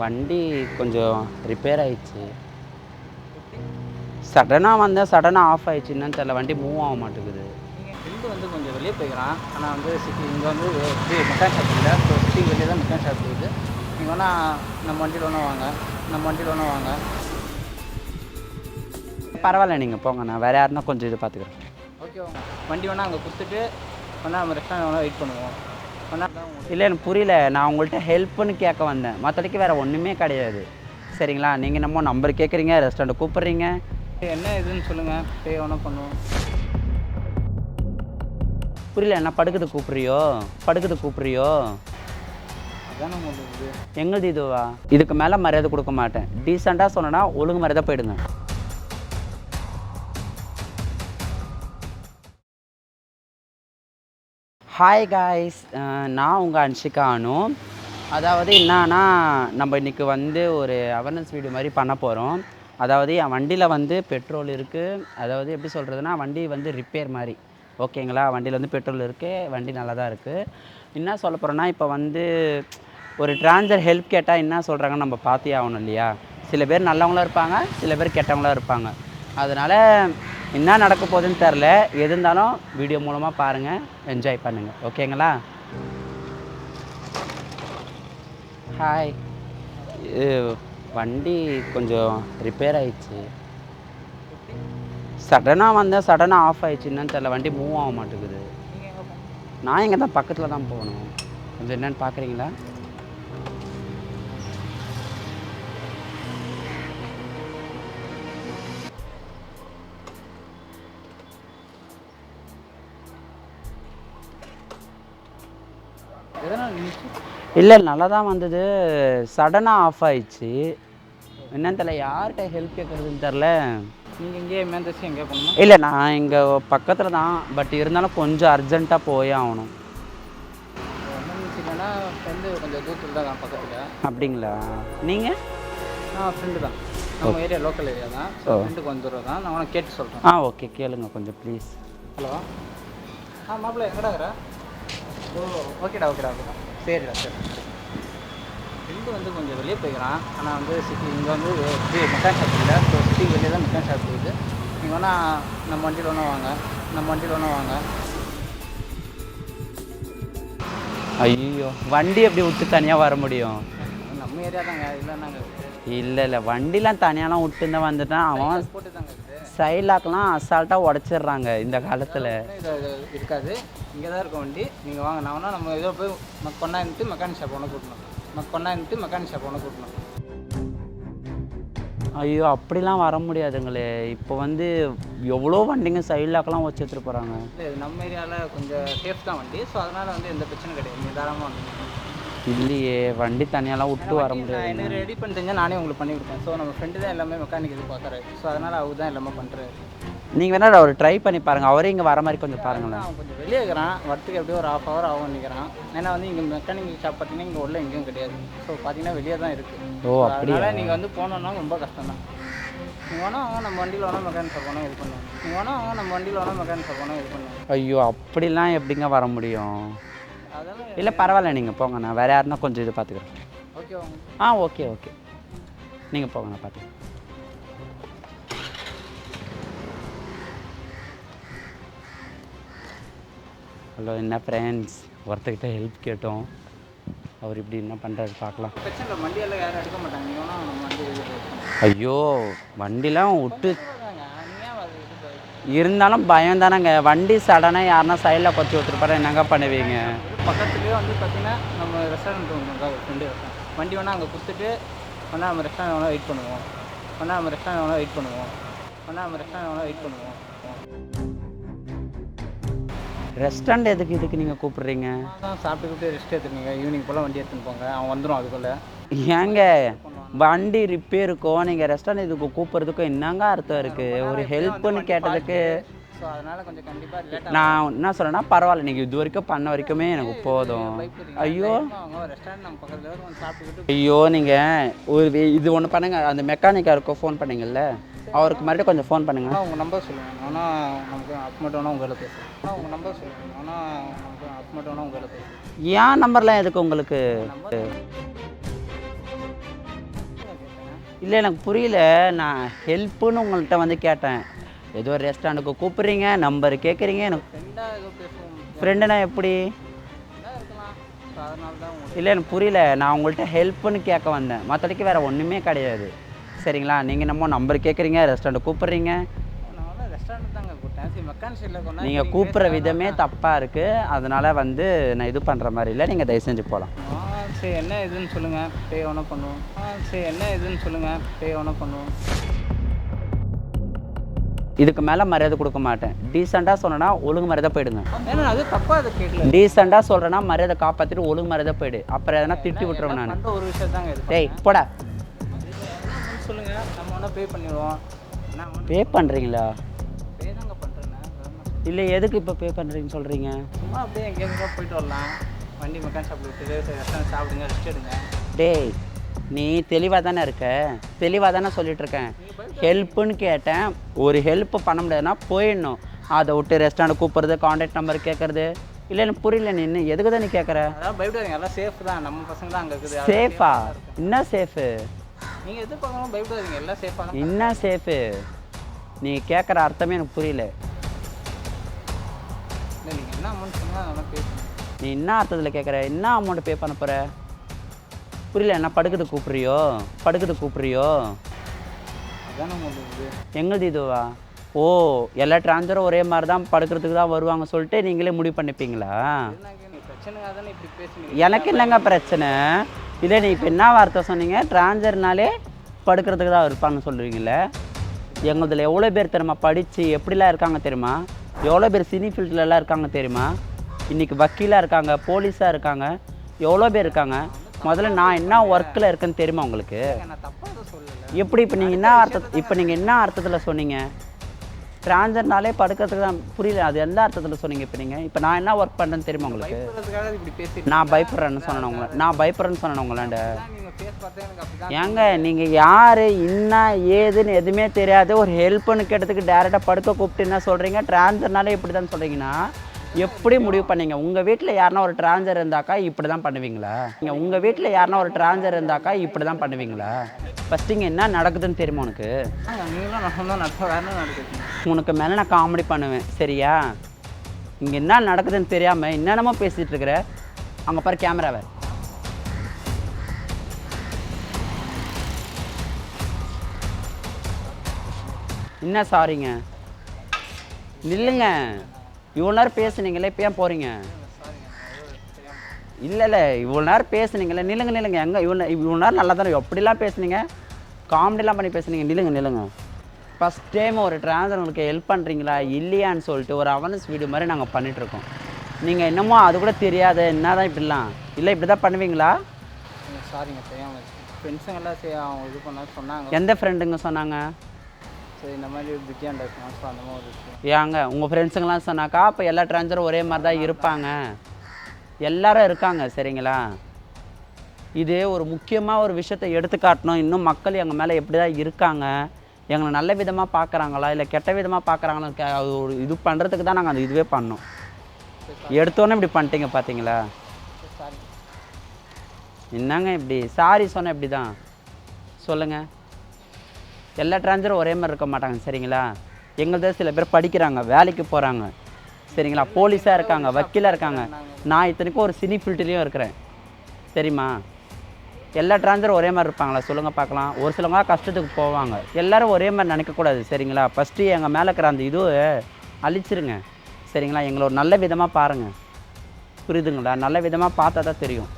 வண்டி கொஞ்சம் ரிப்பேர் ஆயிடுச்சு. சடனாக வந்தேன் சடனாக ஆஃப் ஆயிடுச்சு. என்னன்னு தெரியல. வண்டி மூவ் ஆக மாட்டேங்குது. ஃப்ரெண்டு வந்து கொஞ்சம் வெளியே போய்க்கிறான். ஆனால் வந்து சிட்டி இங்கே வந்து இது மெக்கானிக் ஷாப் இல்லை. ஸோ சிட்டி வெளியே தான் மெக்கானிக் ஷாப் இருக்குது. நீங்கள் வேணால் நம்ம வண்டியில் ஒன்றா வாங்க. நம்ம வண்டியில் ஒன்றா வாங்க. பரவாயில்ல நீங்கள் போங்க. நான் வேறு யாருன்னா கொஞ்சம் இது பார்த்துக்குறேன். ஓகே வாங்க வண்டி வேணால் அங்கே கொடுத்துட்டு வேணால் நம்ம ரெஸ்டாரண்ட் வேணால் வெயிட் பண்ணுவோம். இல்லை எனக்கு புரியல. நான் உங்கள்கிட்ட ஹெல்ப்னு கேட்க வந்தேன். மற்றபடிக்கு வேறு ஒன்றுமே கிடையாது. சரிங்களா? நீங்கள் என்னமோ நம்பர் கேட்குறீங்க ரெஸ்டாரண்ட் கூப்பிட்றீங்க. என்ன இதுன்னு சொல்லுங்கள் பே வேணால் பண்ணுவோம். புரியல என்ன படுக்குது கூப்பிட்றியோ? படுக்குது கூப்பிட்றியோ? எங்களுது இதுவா? இதுக்கு மேலே மரியாதை கொடுக்க மாட்டேன். டீசெண்டாக சொன்னேன்னா ஒழுங்கு மரியாதை போயிடுங்க. ஹாய் காய்ஸ் நான் உங்கள் அன்ஷிகா அனு. அதாவது என்னன்னா நம்ம இன்றைக்கி வந்து ஒரு அவேர்னஸ் வீடியோ மாதிரி பண்ண போகிறோம் அதாவது என் வண்டியில் வந்து பெட்ரோல் இருக்குது அதாவது எப்படி சொல்கிறதுனா வண்டி வந்து ரிப்பேர் மாதிரி. ஓகேங்களா? வண்டியில் வந்து பெட்ரோல் இருக்குது வண்டி நல்லா தான் இருக்குது என்ன சொல்ல போகிறோன்னா இப்போ வந்து ஒரு டிரான்ஸர் ஹெல்ப் கேட்டால் என்ன சொல்கிறாங்கன்னு நம்ம பார்த்தே ஆகணும் இல்லையா? சில பேர் நல்லவங்களும் இருப்பாங்க சில பேர் கெட்டவங்களும் இருப்பாங்க. அதனால் என்ன நடக்க போகுதுன்னு தெரில எது இருந்தாலும் வீடியோ மூலமாக பாருங்கள் என்ஜாய் பண்ணுங்கள் ஓகேங்களா ஹாய் இது வண்டி கொஞ்சம் ரிப்பேர் ஆயிடுச்சு. சடனாக வந்தேன். சடனாக ஆஃப் ஆயிடுச்சு. என்னன்னு தெரில வண்டி மூவ் ஆக மாட்டேங்குது. நான் இங்கே தான் பக்கத்தில் தான் போகணும். கொஞ்சம் என்னன்னு பார்க்குறீங்களா இல்லை நல்லா தான் வந்தது. சடனாக ஆஃப் ஆயிடுச்சு. என்னன்னு தெரில யார்கிட்ட ஹெல்ப் கேட்குறதுன்னு தெரில நீங்கள் இங்கேயே மேந்தசி எங்கேயே போகணுமா? இல்லை நான் இங்கே பக்கத்தில் தான். பட் இருந்தாலும் கொஞ்சம் அர்ஜென்ட்டாக போயே ஆகணும். எமர்ஜென்சி ஃப்ரெண்டு கொஞ்சம் தூரத்தில் தான் பக்கத்தில். அப்படிங்களா? நீங்கள் நான் ஃப்ரெண்டு தான். நம்ம ஏரியா லோக்கல் ஏரியா தான். ஃப்ரெண்டுக்கு கொஞ்சம் தூரம் தான். நான் உனக்கு கேட்டு சொல்கிறேன் ஆ ஓகே கேளுங்க கொஞ்சம் ப்ளீஸ் ஹலோ? ஆ மாப்பிள்ள எங்கடாங்கிற ஓ ஓகேடா ஓகேடா ஓகேடா. சரிடா சரி. ஃப்ரெண்டு வந்து கொஞ்சம் வெளியே போய்க்கிறான். ஆனால் வந்து சிட்டி இங்கே வந்து இது மெக்கானிக் ஷாப் இல்லை. ஸோ சிட்டி வெளியே தான் மெக்கானிக் ஷாப் இருக்குது. நீங்கள் வேணால் நம்ம வண்டியில் ஒன்றா வாங்க. நம்ம வண்டியில் ஒன்றா வாங்க. ஐயோ. வண்டி எப்படி விட்டு தனியாக வர முடியும்? நம்ம ஏரியா தாங்க. இல்லைன்னாங்க இல்லை இல்லை. வண்டிலாம் தனியாலாம் விட்டு தான் வந்துட்டான். அவன் போட்டு தாங்க சைலாக்கெலாம் அசால்ட்டாக உடச்சிடுறாங்க இந்த காலத்தில். இருக்காது. இங்கே தான் இருக்கும் வண்டி. நீங்கள் வாங்க நான் நம்ம இதில் போய் கொண்டாந்துட்டு மெக்கானிக் ஷாப் ஒன்று கூட்டணும் மக் கொண்டாந்துட்டு மெக்கானிக் ஷாப் ஒன்று கூட்டணும் ஐயோ அப்படிலாம் வர முடியாதுங்களே. இப்போ வந்து எவ்வளோ வண்டிங்க சைலாக்கெலாம் வச்சு எடுத்துகிட்டு போகிறாங்க இல்லை நம்ம ஏரியாவில் கொஞ்சம் சேஃப் தான் வண்டி. ஸோ அதனால் வந்து எந்த பிரச்சனையும் கிடையாது. தாராளமாக வந்து இல்லையே வண்டி தனியாலாம் விட்டு வர முடியாது. எனக்கு ரெடி பண்ணி தெரிஞ்சால் நானே உங்களுக்கு பண்ணி கொடுப்பேன். ஸோ நம்ம ஃப்ரெண்டு தான் எல்லாமே மெக்கானிக் இது பார்க்குறாரு. ஸோ அதனால் அவர் தான் எல்லாமே பண்ணுறாரு நீங்கள் வேணா ஒரு ட்ரை பண்ணி பாருங்கள் அவரே இங்கே வர மாதிரி கொஞ்சம் பாருங்களேன். அவன் கொஞ்சம் வெளியே இருக்கிறான். வரத்துக்கு எப்படியும் ஒரு ஹாஃப் ஹவர் ஆகும் நிற்கிறான் ஏன்னா வந்து இங்கே மெக்கானிக் ஷாப் பார்த்தீங்கன்னா இங்கே உள்ள எங்கேயும் கிடையாது. ஸோ பார்த்தீங்கன்னா வெளியே தான் இருக்குது ஓ அப்படியா? அதனால் நீங்கள் வந்து போனோன்னா ரொம்ப கஷ்டம் தான். நீங்கள் வேணா நம்ம வண்டியில் வேணால் மெக்கானிக் ஷாப் வேணால் இது பண்ணுவோம் நீங்கள் வேணா அவங்க நம்ம வண்டியில் வேணால் மெக்கானிக் ஷாப் வேணால் இது பண்ணுவோம் ஐயோ அப்படிலாம் எப்படிங்க வர முடியும்? இல்லை பரவாயில்ல நீங்கள் போங்க. நான் வேறு யாருன்னா கொஞ்சம் இது பார்த்துக்குறேன். ஓகே ஆ ஓகே ஓகே. நீங்கள் போங்க நான் பார்த்துக்கிறேன். ஹலோ என்ன ஃப்ரெண்ட்ஸ் ஒருத்தர்கிட்ட ஹெல்ப் கேட்டோம். அவர் இப்படி என்ன பண்ணுறாரு பார்க்கலாம். வண்டியெல்லாம் யாரும் எடுக்க மாட்டாங்க. ஐயோ வண்டிலாம் விட்டு இருந்தாலும் பயம் தானேங்க. வண்டி சடனாக யாருன்னா சைடில் கொத்தி விட்டுருப்பாரு. என்னங்க பண்ணுவீங்க? பக்கத்துலேயே வந்து பார்த்தீங்கன்னா நம்ம ரெஸ்டாரண்ட் ஒன்று ஃப்ரெண்டு ரெஸ்டாரண்ட் வண்டி வேணால் அங்கே கொடுத்துட்டு வேணால் நம்ம ரெஸ்டாரண்ட் வேணால் வெயிட் பண்ணுவோம். வேணால் நம்ம ரெஸ்டாரண்ட் வேணால் வெயிட் பண்ணுவோம். வேணால் நம்ம ரெஸ்டாரண்ட் வேணால் வெயிட் பண்ணுவோம். ரெஸ்டாரண்ட் எதுக்கு இதுக்கு நீங்கள் கூப்பிடுறீங்க? அதான் சாப்பிட்டுக்கிட்டு ரெஸ்ட் எடுத்துருங்க ஈவினிங் போல் வண்டி எடுத்துன்னு போங்க. அவன் வந்துடும் அதுக்குள்ளே. ஏங்க வண்டி ரிப்பேருக்கும் நீங்கள் ரெஸ்டாரண்ட் இதுக்கு கூப்பிட்றதுக்கும் என்னங்க அர்த்தம் இருக்குது ஒரு ஹெல்ப்னு கேட்டதுக்கு ஸோ அதனால் கொஞ்சம் கண்டிப்பாக லேட்டாக நான் என்ன சொல்றேன்னா பரவாயில்ல. நீங்கள் இது வரைக்கும் பண்ண வரைக்குமே எனக்கு போதும். ஐயோ. அவங்க ரெஸ்டாரண்ட் நம்ம பக்கத்தில் வந்து சாப்பிட்டுக்கிட்டு ஐயோ நீங்கள் ஒரு இது ஒன்று பண்ணுங்க. அந்த மெக்கானிக்காருக்கோ ஃபோன் பண்ணீங்கல்ல அவருக்கு மறுபடியும் கொஞ்சம் ஃபோன் பண்ணுங்க. ஆனால் உங்கள் நம்பர் சொல்லுங்கள் ஆனால் நமக்கு அப் மட்டும் உங்கள் பேசுகிறேன் உங்கள் நம்பர் சொல்லுங்கள் ஆனால் நமக்கு அப் மட்டும் உங்கள் பேசுகிறேன் ஏன் நம்பர்லாம் எதுக்கு உங்களுக்கு? இல்லை எனக்கு புரியல. நான் ஹெல்ப்புன்னு உங்கள்கிட்ட வந்து கேட்டேன். ஏதோ ரெஸ்டாரண்ட்டுக்கு கூப்பிட்றீங்க நம்பர் கேட்குறீங்க எனக்கு ஃப்ரெண்டுனா எப்படி? இல்லை எனக்கு புரியல. நான் உங்கள்கிட்ட ஹெல்ப்புன்னு கேட்க வந்தேன். மற்றபடிக்கு வேறு ஒன்றுமே கிடையாது. சரிங்களா? நீங்கள் நம்ம நம்பர் கேட்குறீங்க ரெஸ்டாரண்ட் கூப்பிட்றீங்க. நீங்கள் கூப்பிட்ற விதமே தப்பாக இருக்குது அதனால் வந்து நான் இது பண்ணுற மாதிரி இல்லை. நீங்கள் தயவு செஞ்சு போகலாம் சரி என்ன இதுன்னு சொல்லுங்கள் பே ஒன்று பண்ணுவோம். சரி என்ன இதுன்னு சொல்லுங்கள் பே ஒன்று பண்ணுவோம். இதுக்கு மேலே மரியாதை கொடுக்க மாட்டேன். டீசெண்டாக சொன்னேன்னா ஒழுங்கு மரியாதை போயிடுங்க. ஏன்னா அது தப்பாக அதை கேட்கல. டீசெண்டாக சொல்கிறேன்னா மரியாதை காப்பாற்றிட்டு ஒழுங்கு மரியாதை போயிடு. அப்புறம் எதனா திட்டி விட்டுருவேன் நான். ஒரு விஷயம் தாங்க இது டேய் போடா. சொல்லுங்கள் நம்ம ஒன்றா பே பண்ணிடுவோம். பே பண்ணுறீங்களா பே தாங்க பண்ணுறேண்ணே இல்லை எதுக்கு இப்போ பே பண்ணுறீங்கன்னு சொல்கிறீங்க சும்மா அப்படியே எங்கேயாவது போயிட்டு வரலாம். வண்டி மெக்கானிக் ஷாப்பில் விட்டுட்டு சரி ரெஸ்டாரண்ட் சாப்பிடுங்க ரெஸ்ட் எடுங்க. டேய் நீ தெளிவாக தானே இருக்க? தெளிவாக தானே சொல்லிட்டு இருக்கேன் ஹெல்ப்புன்னு கேட்டேன். ஒரு ஹெல்ப் பண்ண முடியாதுன்னா போயிடணும். அதை விட்டு ரெஸ்டாரண்ட் கூப்பிட்றது காண்டாக்ட் நம்பர் கேட்குறது. இல்லை எனக்கு புரியல நீ இன்னும் எதுக்கு தான் நீ கேட்குற? அதான் பயப்படாதீங்க எல்லாம் சேஃப் தான். நம்ம பசங்க தான் அங்கே இருக்குது. சேஃபா என்ன சேஃபு நீங்கள் எதிர்பார்க்கணும் பயப்படாதீங்க எல்லாம் சேஃபாக என்ன சேஃபு நீ கேட்குற அர்த்தமே எனக்கு புரியல. இல்லை நீங்கள் என்ன அமௌண்ட் சொன்னால் அதெல்லாம் பே பண்ணுங்க நீ என்ன அர்த்தத்தில் கேட்குற? என்ன அமௌண்ட் பே பண்ண போகிற புரியல என்ன படுக்கிறது கூப்பிட்றியோ? படுக்கிறது கூப்பிட்றியோ? எங்களுது இதுவா? ஓ எல்லா டிரான்ஸ்ஃபரும் ஒரே மாதிரி தான் படுக்கிறதுக்கு தான் வருவாங்க சொல்லிட்டு நீங்களே முடிவு பண்ணிப்பீங்களா? எனக்கு என்னங்க பிரச்சனை? இல்லை நீ இப்போ என்ன வார்த்தை சொன்னீங்க? டிரான்ஸ்ஃபர்னாலே படுக்கிறதுக்கு தான் இருப்பாங்கன்னு சொல்லுவீங்களே? எங்களுதில் எவ்வளோ பேர் தெரியுமா? படித்து எப்படிலாம் இருக்காங்க தெரியுமா? எவ்வளோ பேர் சினி ஃபீல்ட்லலாம் இருக்காங்க தெரியுமா? இன்றைக்கி வக்கீலாக இருக்காங்க போலீஸாக இருக்காங்க எவ்வளோ பேர் இருக்காங்க? முதல்ல நான் என்ன ஒர்க்கில் இருக்கேன்னு தெரியுமா உங்களுக்கு? எப்படி இப்போ நீங்கள் என்ன அர்த்தம் இப்போ நீங்கள் என்ன அர்த்தத்தில் சொன்னீங்க? டிரான்ஸ்ஜர்னாலே படுக்கிறதுக்கு தான் புரியல அது எந்த அர்த்தத்தில் சொன்னீங்க இப்போ நீங்கள் இப்போ நான் என்ன ஒர்க் பண்ணுறேன்னு தெரியுமா உங்களுக்கு? நான் பயப்படுறேன்னு சொன்னேன் உங்களை. நான் பயப்படுறேன்னு சொன்னேன் உங்களாண்ட. ஏங்க நீங்கள் யார் என்ன ஏதுன்னு எதுவுமே தெரியாது. ஒரு ஹெல்ப்னு கேட்டதுக்கு டேரெக்டாக படுக்க கூப்பிட்டு என்ன சொல்கிறீங்க டிரான்ஸ்ஜர்னாலே இப்படி தான் சொல்கிறீங்கன்னா எப்படி முடிவு பண்ணீங்க? உங்கள் வீட்டில் யாருனா ஒரு டிரான்ஸ்ஜர் இருந்தாக்கா இப்படி தான் பண்ணுவீங்களா? நீங்கள் உங்கள் வீட்டில் யாருனா ஒரு டிரான்ஸ்ஜர் இருந்தாக்கா இப்படி தான் பண்ணுவீங்களா? ஃபஸ்ட்டு இங்கே என்ன நடக்குதுன்னு தெரியுமா உனக்கு? உனக்கு மேலே நான் காமெடி பண்ணுவேன். சரியா? இங்கே என்ன நடக்குதுன்னு தெரியாமல் என்னென்னமோ பேசிகிட்டு இருக்கிற? அங்கே பாரு கேமராவை என்ன சாரிங்க? நில்லுங்க. இவ்வளோ நேரம் பேசுனீங்களே இப்போ ஏன் போகிறீங்க இல்லை இல்லை இவ்வளோ நேரம் பேசுனீங்களே நில்லுங்க நில்லுங்க எங்கே இவ்வளோ இவ்வளோ நேரம் நல்லா தானே எப்படிலாம் பேசுனீங்க? காமெடிலாம் பண்ணி பேசுனீங்க நில்லுங்க நில்லுங்க. ஃபஸ்ட் டைம் ஒரு டிரான்ஸ்ஃபர் உங்களுக்கு ஹெல்ப் பண்ணுறீங்களா இல்லையான்னு சொல்லிட்டு ஒரு அவேர்னஸ் வீடியோ மாதிரி நாங்கள் பண்ணிகிட்ருக்கோம் நீங்கள் என்னமோ அது கூட தெரியாது என்ன தான் இப்படிலாம்? இல்லை இப்படி தான் பண்ணுவீங்களா சாரிங்க தெரியாமல் ஃப்ரெண்ட்ஸுங்க எல்லாம் அவங்க இது பண்ண சொன்னாங்க. எந்த ஃப்ரெண்டுங்க சொன்னாங்க? இந்த மாதிரி ஸோ அந்த மாதிரி ஏங்க உங்கள் ஃப்ரெண்ட்ஸுங்கெல்லாம் சொன்னாக்கா அப்போ எல்லா டிரான்ஸ்ஃபரும் ஒரே மாதிரி தான் இருப்பாங்க. எல்லாரும் இருக்காங்க சரிங்களா? இது ஒரு முக்கியமாக ஒரு விஷயத்தை எடுத்து காட்டணும். இன்னும் மக்கள் எங்கள் மேலே எப்படி தான் இருக்காங்க? எங்களை நல்ல விதமாக பார்க்குறாங்களா இல்லை கெட்ட விதமாக பார்க்குறாங்களா அது ஒரு இது பண்ணுறதுக்கு தான் நாங்கள் அந்த இதுவே பண்ணோம். எடுத்தோன்னே இப்படி பண்ணிட்டீங்க பார்த்தீங்களா என்னங்க இப்படி? சாரி சொன்ன இப்படி தான் சொல்லுங்கள் எல்லா டிரான்ஸரும் ஒரே மாதிரி இருக்க மாட்டாங்க சரிங்களா? எங்கள்த சில பேர் படிக்கிறாங்க வேலைக்கு போகிறாங்க சரிங்களா? போலீஸாக இருக்காங்க வக்கீலாக இருக்காங்க. நான் இத்தனைக்கும் ஒரு சினி ஃபீல்ட்லேயும் இருக்கிறேன் சரிம்மா எல்லா டிரான்ஸரும் ஒரே மாதிரி இருப்பாங்களா? சொல்லுங்கள் பார்க்கலாம். ஒரு சிலவங்க கஷ்டத்துக்கு போவாங்க. எல்லோரும் ஒரே மாதிரி நினைக்கக்கூடாது சரிங்களா? ஃபஸ்ட்டு எங்கள் மேலே இருக்கிற அந்த இது அழிச்சிருங்க சரிங்களா? எங்களை ஒரு நல்ல விதமாக பாருங்கள் புரியுதுங்களா? நல்ல விதமாக பார்த்தா தான் தெரியும்.